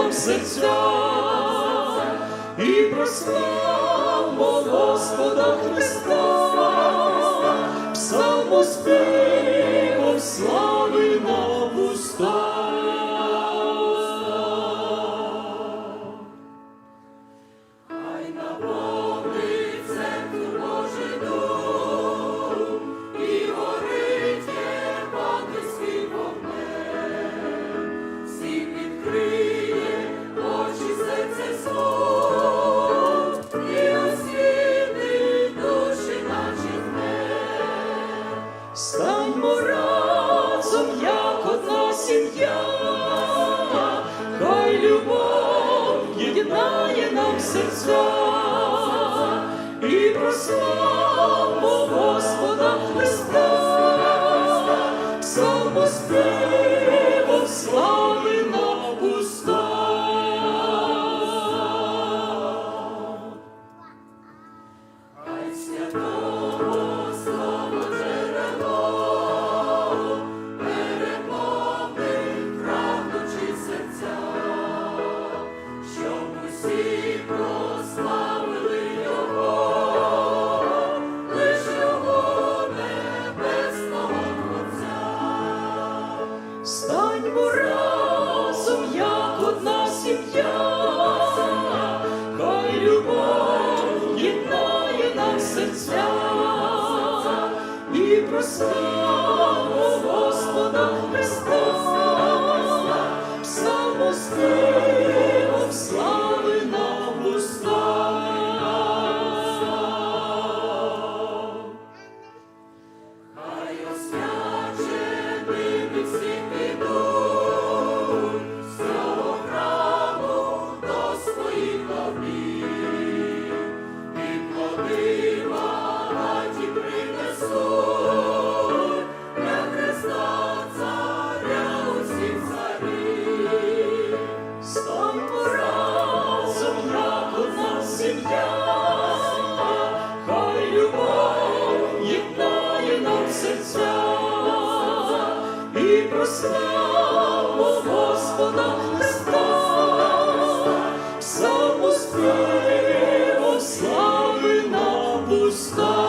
Богом серця і прославмо Господа Христа, самоспивом слави на пустах. Christ. єднає нам серця і прославу Господа. Господа Христа, Христа, Христа, славу Господа слава, самоспіво слави на пуста.